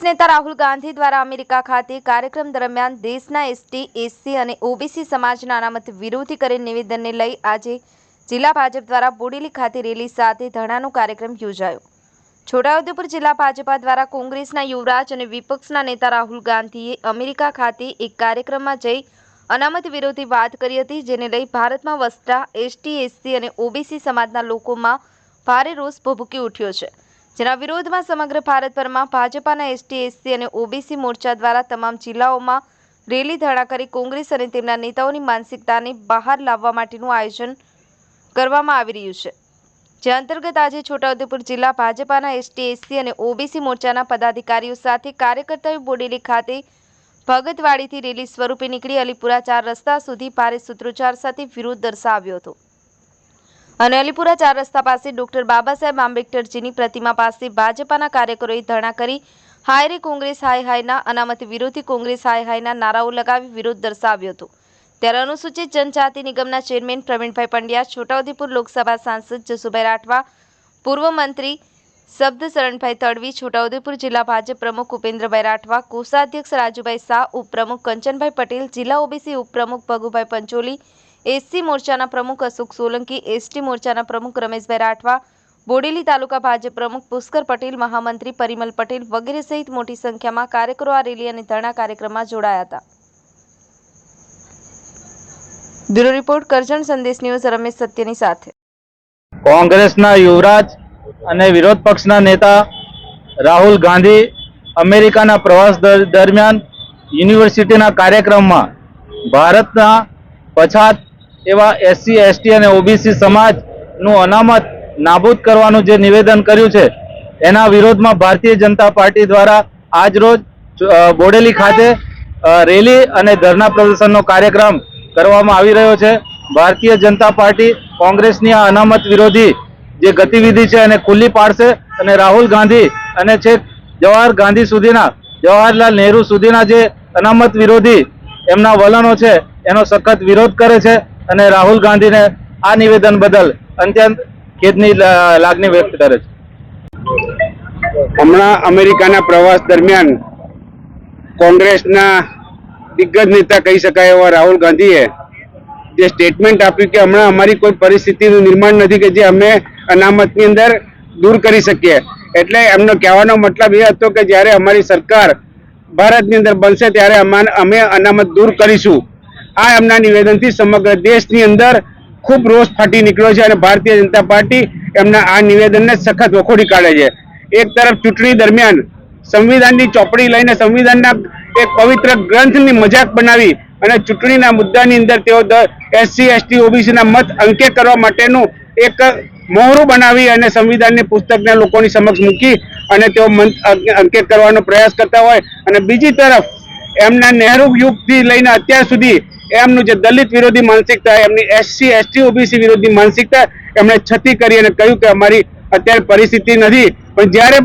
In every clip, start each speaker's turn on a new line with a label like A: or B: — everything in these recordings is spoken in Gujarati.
A: નેતા રાહુલ ગાંધી દ્વારા અમેરિકા ખાતે કાર્યક્રમ દરમિયાન દેશના એસટી, એસસી અને ઓબીસી સમાજના અનામત વિરોધી કરેલ નિવેદનને લઈ આજે જિલ્લા ભાજપ દ્વારા બોડેલી ખાતે રેલી સાથે ધરણાનો કાર્યક્રમ યોજાયો. છોટાઉદેપુર જિલ્લા ભાજપા દ્વારા કોંગ્રેસના યુવરાજ અને વિપક્ષના નેતા રાહુલ ગાંધીએ અમેરિકા ખાતે એક કાર્યક્રમમાં જઈ અનામત વિરોધી વાત કરી હતી, જેને લઈ ભારતમાં વસતા એસટી, એસસી અને ઓબીસી સમાજના લોકોમાં ભારે રોષ ભભૂકી ઉઠ્યો છે. જેના વિરોધમાં સમગ્ર ભારતભરમાં ભાજપાના એસટી, એસસી અને ઓબીસી મોરચા દ્વારા તમામ જિલ્લાઓમાં રેલી ધરણા કરી કોંગ્રેસ અને તેમના નેતાઓની માનસિકતાને બહાર લાવવા માટેનું આયોજન કરવામાં આવી રહ્યું છે. જે અંતર્ગત આજે છોટાઉદેપુર જિલ્લા ભાજપાના એસટી, એસસી અને ઓબીસી મોરચાના પદાધિકારીઓ સાથે કાર્યકર્તાઓ બોડેલી ખાતે ભગતવાડીથી રેલી સ્વરૂપે નીકળી અલીપુરા ચાર રસ્તા સુધી ભારે સૂત્રોચ્ચાર સાથે વિરોધ દર્શાવ્યો હતો. અને અલીપુરા ચાર રસ્તા પાસે ડોક્ટર બાબા સાહેબ આંબેડકરજીની પ્રતિમા પાસે ભાજપાના કાર્યકરોએ ધરણા કરી હાય રે કોંગ્રેસ હાય હાયના અનામત વિરોધી કોંગ્રેસ હાય હાયના નારાઓ લગાવી વિરોધ દર્શાવ્યો હતો. ત્યારે અનુસૂચિત જનજાતિ નિગમના ચેરમેન પ્રવીણભાઈ પંડ્યા, છોટાઉદેપુર લોકસભા સાંસદ જસુભાઈ રાઠવા, પૂર્વ મંત્રી શબ્દશરણભાઈ તડવી, છોટાઉદેપુર જિલ્લા ભાજપ પ્રમુખ ઉપેન્દ્રભાઈ રાઠવા, કોષાધ્યક્ષ રાજુભાઈ શાહ, ઉપપ્રમુખ કંચનભાઈ પટેલ, જિલ્લા ઓબીસી ઉપપ્રમુખ ભગુભાઈ પંચોલી એસસી મોરચાના પ્રમુખ અશોક સોલંકી, એસટી મોરચાના પ્રમુખ રમેશભાઈ રાઠવા, બોડેલી તાલુકા ભાજપ પ્રમુખ પુષ્કર પટેલ, મહામંત્રી પરિમલ પટેલ વગેરે સહિત મોટી સંખ્યામાં કાર્યકરો આ રેલી અને ધરણા કાર્યક્રમમાં જોડાયા હતા. બ્યુરો રિપોર્ટ, કરજણ સંદેશ ન્યૂઝ, રમેશ સત્યની સાથે.
B: કોંગ્રેસના યુવરાજ અને વિરોધ પક્ષના નેતા રાહુલ ગાંધી અમેરિકાના પ્રવાસ દર- દરમિયાન યુનિવર્સિટીના કાર્યક્રમમાં ભારતના પછાત એવા એસસી એસટી અને ઓબીસી સમાજનું અનામત નાબૂદ કરવાનું જે નિવેદન કર્યું છે, એના વિરોધમાં ભારતીય જનતા પાર્ટી દ્વારા આજરોજ બોડેલી ખાતે રેલી અને ધરના પ્રદર્શનનો કાર્યક્રમ કરવામાં આવી રહ્યો છે. ભારતીય જનતા પાર્ટી કોંગ્રેસની આ અનામત વિરોધી જે ગતિવિધિ છે એને ખુલ્લી પાડશે અને રાહુલ ગાંધી અને છેક જવાહર ગાંધી સુધીના, જવાહરલાલ નહેરુ સુધીના જે અનામત વિરોધી એમના વલણો છે, એનો સખત વિરોધ કરે છે. અને રાહુલ ગાંધીને આ નિવેદન બદલ અત્યંત ખેદની લાગણી વ્યક્ત કરે છે.
C: હમણાં અમેરિકાના પ્રવાસ દરમિયાન કોંગ્રેસના દિગ્ગજ નેતા કહી શકાય એવા રાહુલ ગાંધીએ જે સ્ટેટમેન્ટ આપ્યું કે હમણાં અમારી કોઈ પરિસ્થિતિનું નિર્માણ નથી કે જે અમે અનામતની અંદર દૂર કરી શકીએ. એટલે એમનો કહેવાનો મતલબ એ હતો કે જ્યારે અમારી સરકાર ભારતની અંદર બનશે ત્યારે અમે અનામત દૂર કરીશું. આ એમના નિવેદનથી સમગ્ર દેશની અંદર ખૂબ રોષ ફાટી નીકળ્યો છે અને ભારતીય જનતા પાર્ટી એમના આ નિવેદનને સખત વખોડી કાઢે છે. એક તરફ ચૂંટણી દરમિયાન સંવિધાનની ચોપડી લઈને સંવિધાનના એક પવિત્ર ગ્રંથની મજાક બનાવી અને ચૂંટણીના મુદ્દાની અંદર તેઓ એસસી એસટી ઓબીસીના મત અંકે કરવા માટેનું એક મોહરું બનાવી અને સંવિધાનની પુસ્તકને લોકોની સમક્ષ મૂકી અને તેઓ અંકે- અંકે કરવાનો પ્રયાસ કરતા હોય. અને બીજી તરફ એમના નહેરુ યુગથી લઈને અત્યાર સુધી એમનું જે દલિત વિરોધી માનસિકતા એમની એસસી, એસટી, ઓબીસી વિરોધી માનસિકતા એમણે છતી કરી અને કહ્યું કે અમારી અત્યારે પરિસ્થિતિ નથી. પણ જ્યારે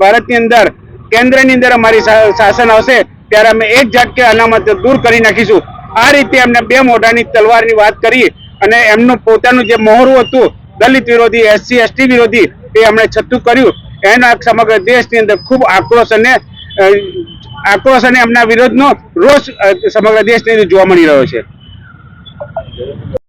C: ભારતની અંદર, કેન્દ્રની અંદર અમારી શાસન આવશે, ત્યારે અમે એક ઝાટકે અનામત દૂર કરી નાખીશું. આ રીતે એમને બે મોઢાની તલવારની વાત કરી અને એમનું પોતાનું જે મોહરું હતું, દલિત વિરોધી, એસસી, એસટી વિરોધી, એ એમણે છતું કર્યું. એના સમગ્ર દેશની અંદર ખૂબ આક્રોશ અને આક્રોશ અને એમના વિરોધનો રોષ સમગ્ર દેશની જોવા મળી રહ્યો છે.